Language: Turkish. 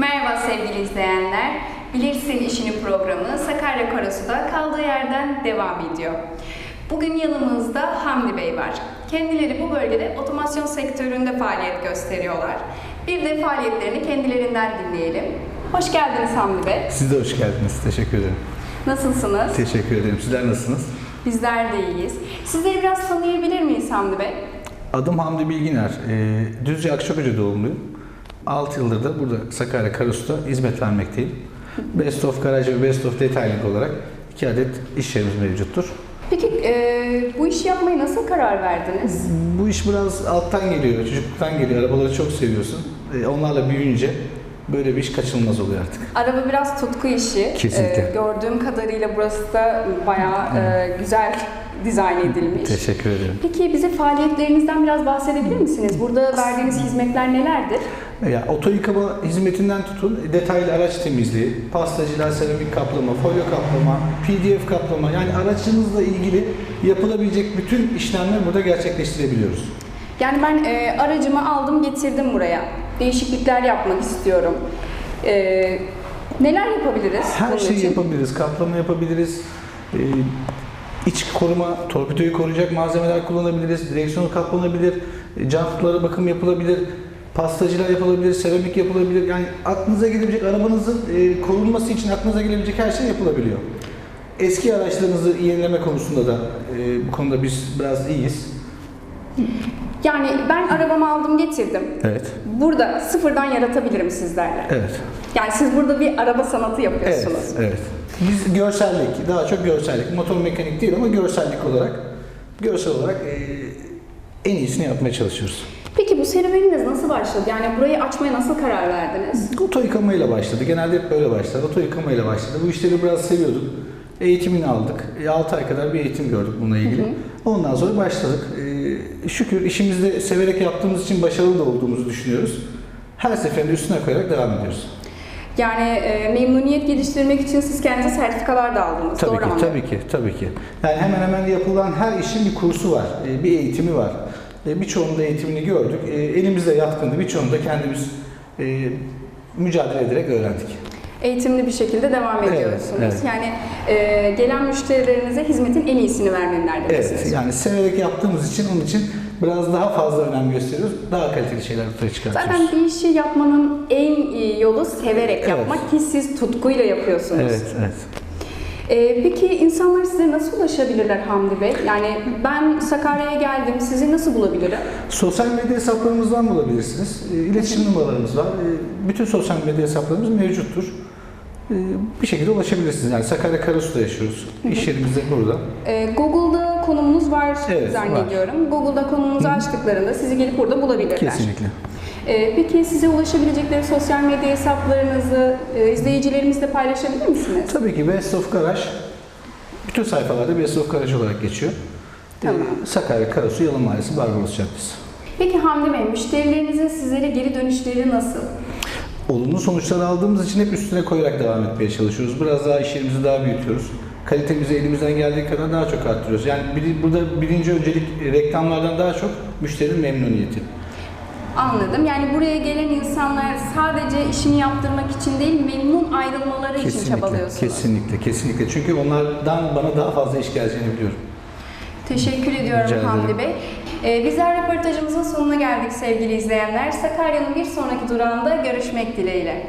Merhaba sevgili izleyenler. Bilirsin işini programı Sakarya Karasu'da kaldığı yerden devam ediyor. Bugün yanımızda Hamdi Bey var. Kendileri bu bölgede otomasyon sektöründe faaliyet gösteriyorlar. Bir de faaliyetlerini kendilerinden dinleyelim. Hoş geldiniz Hamdi Bey. Siz de hoş geldiniz. Teşekkür ederim. Nasılsınız? Teşekkür ederim. Sizler nasılsınız? Bizler de iyiyiz. Sizleri biraz tanıyabilir miyiz Hamdi Bey? Adım Hamdi Bilginer. Ee, Düzce Akçakoca doğumluyum. 6 yıldır da burada Sakarya Karasu'da hizmet vermekteyim. Best of Garaj ve Best of Detailing olarak iki adet iş yerimiz mevcuttur. Peki e, bu işi yapmaya nasıl karar verdiniz? Bu iş biraz alttan geliyor, çocukluktan geliyor. Arabaları çok seviyorsun. Ee, onlarla büyüyünce böyle bir iş kaçınılmaz oluyor artık. Araba biraz tutku işi. Kesinlikle. Ee, gördüğüm kadarıyla burası da bayağı e, güzel dizayn edilmiş. Teşekkür ederim. Peki bize faaliyetlerinizden biraz bahsedebilir misiniz? Burada verdiğiniz hizmetler nelerdir? Ya, oto yıkama hizmetinden tutun, detaylı araç temizliği, pastacılar, seramik kaplama, folyo kaplama, pdf kaplama yani aracınızla ilgili yapılabilecek bütün işlemleri burada gerçekleştirebiliyoruz. Yani ben e, aracımı aldım getirdim buraya. Değişiklikler yapmak istiyorum. E, neler yapabiliriz? Her şeyi için? yapabiliriz, kaplama yapabiliriz, e, iç koruma, torpidoyu koruyacak malzemeler kullanabiliriz, direksiyonu kaplanabilir, jantlara bakım yapılabilir, pastacılar yapılabilir, seramik yapılabilir. Yani aklınıza gelebilecek, arabanızın e, korunması için aklınıza gelebilecek her şey yapılabiliyor. Eski araçlarınızı yenileme konusunda da e, bu konuda biz biraz iyiyiz. Yani ben arabamı aldım getirdim. Evet. Burada sıfırdan yaratabilirim sizlerle. Evet. Yani siz burada bir araba sanatı Evet. yapıyorsunuz. Evet. Biz görsellik, daha çok görsellik, motor mekanik değil ama görsellik olarak, görsel olarak e, en iyisini yapmaya çalışıyoruz. Peki bu serüveniniz nasıl başladı? Yani burayı açmaya nasıl karar verdiniz? Oto yıkamayla başladı. Genelde hep böyle başladı. Oto yıkamayla başladı. Bu işleri biraz seviyorduk. Eğitimini aldık. 6 ay kadar bir eğitim gördük bununla ilgili. Ondan sonra başladık. Ee, şükür işimizde severek yaptığımız için başarılı da olduğumuzu düşünüyoruz. Her seferinde üstüne koyarak devam ediyoruz. Yani e, memnuniyet geliştirmek için siz kendinize sertifikalar da aldınız. Tabii Doğru ki, tabii ki, tabii ki. Yani hemen hemen yapılan her işin bir kursu var, e, bir eğitimi var. E, Birçoğunun da eğitimini gördük. E, Elimizde yatkındı. Birçoğunu da kendimiz mücadele ederek öğrendik. Eğitimli bir şekilde devam Evet, ediyorsunuz. evet. Yani e, gelen müşterilerinize hizmetin en iyisini vermelerdesiniz. Evet, yani severek yaptığımız için onun için biraz daha fazla önem gösteriyoruz. Daha kaliteli şeyler ortaya çıkartıyoruz. Zaten bir işi yapmanın en iyi yolu severek Evet. yapmak ki siz tutkuyla yapıyorsunuz. Evet, evet. E, peki insanlar size nasıl ulaşabilirler Hamdi Bey? Yani ben Sakarya'ya geldim, sizi nasıl bulabilirim? Sosyal medya hesaplarımızdan bulabilirsiniz. E, İletişim numaralarımız var. E, Bütün sosyal medya hesaplarımız mevcuttur. E, Bir şekilde ulaşabilirsiniz. Yani Sakarya Karasu'da yaşıyoruz. İş yerimiz de burada. E, Google'da konumunuz var Evet, zannediyorum. Google'da konumunuzu açtıklarında sizi gelip burada bulabilirler. Kesinlikle. E, peki size ulaşabilecekleri sosyal medya hesaplarınızı e, izleyicilerimizle paylaşabilir misiniz? Tabii ki Best of Garaj bütün sayfalarda Best of Garaj olarak geçiyor. E, Tamam. Sakarya Karasu Yalın Mahallesi Barbaros Caddesi. Peki Hamdi Bey, müşterilerinizin sizlere geri dönüşleri nasıl? Olumlu sonuçlar aldığımız için hep üstüne koyarak devam etmeye çalışıyoruz. Biraz daha iş yerimizi daha büyütüyoruz. Kalitemizi elimizden geldiği kadar daha çok arttırıyoruz. Yani biri- burada birinci öncelik reklamlardan daha çok müşterinin memnuniyeti. Anladım. Yani buraya gelen insanlar sadece işini yaptırmak için değil, memnun ayrılmaları için Kesinlikle, çabalıyorsunuz. kesinlikle, kesinlikle. Çünkü onlardan bana daha fazla iş geleceğini biliyorum. Teşekkür ediyorum Rica ederim. Hamdi Bey. Ee, bizler röportajımızın sonuna geldik sevgili izleyenler. Sakarya'nın bir sonraki durağında görüşmek dileğiyle.